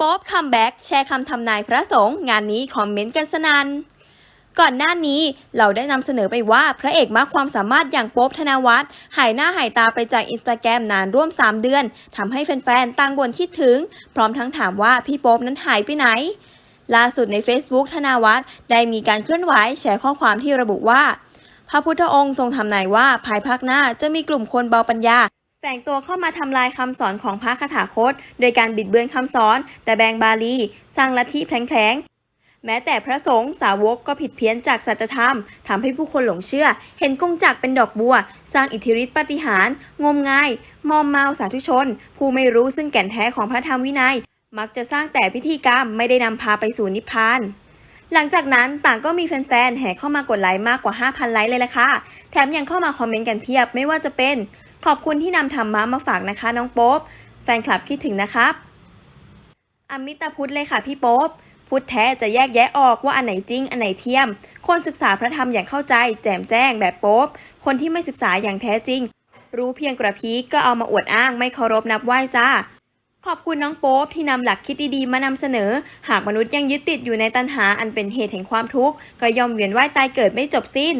ป๊อบคัมแบ็กแชร์คำทำนายพระสงฆ์งานนี้คอมเมนต์กันสนันก่อนหน้านี้เราได้นำเสนอไปว่าพระเอกมากความสามารถอย่างโป๊บธนวัฒน์หายหน้าหายตาไปจากอินสตาแกรมนานร่วม 3 เดือนทำให้แฟนๆต่างบ่นคิดถึง พร้อมทั้งถามว่าพี่โป๊บนั้นหายไปไหน ล่าสุดใน Facebook ธนาวัฒน์ได้มีการเคลื่อนไหวแชร์ข้อความที่ระบุว่า พระพุทธองค์ทรงทำนายว่าภายภาคหน้าจะมีกลุ่มคนเบาปัญญา ฝงตัวเข้ามาทำลายคำสอนของพระคาถาคต โดยการบิดเบือนคำสอน แต่แบงบาลี สร้างลัทธิแผลงแม้แต่พระสงฆ์สาวกก็ผิดเพี้ยนจากสัจธรรมทำให้ผู้คนหลงเชื่อ เห็นกงจักเป็นดอกบัว สร้างอิทธิฤทธิปาฏิหาร งมงาย มอมเมาสาธุชน ผู้ไม่รู้ซึ่งแก่นแท้ของพระธรรมวินัย มักจะสร้างแต่พิธีกรรมไม่ได้นำพาไปสู่นิพพานหลังจากนั้นต่างก็มีแฟนๆ แห่เข้ามากดไลค์มากกว่า 5,000 ไลค์เลยละค่ะ แถมยังเข้ามาคอมเมนต์กันเพียบไม่ว่าจะเป็น ขอบคุณที่นำธรรมะมาฝากนะคะน้องโป๊บแฟนคลับคิดถึงนะครับ อมิตาพุทธเลยค่ะพี่โป๊บพุทธแท้จะแยกแยะออกว่าอันไหนจริง อันไหนเทียม คนศึกษาพระธรรมอย่างเข้าใจ แจ่มแจ้งแบบโป๊บคนที่ไม่ศึกษาอย่างแท้จริง รู้เพียงกระพีกก็เอามาอวดอ้างไม่เคารพนับไหว้จ้าขอบคุณน้องโป๊บที่นำหลักคิดดีๆ มานำเสนอ หากมนุษย์ยังยึดติดอยู่ในตัณหาอันเป็นเหตุแห่งความทุกข์ ก็ย่อมเวียนว่ายตายเกิดไม่จบสิ้น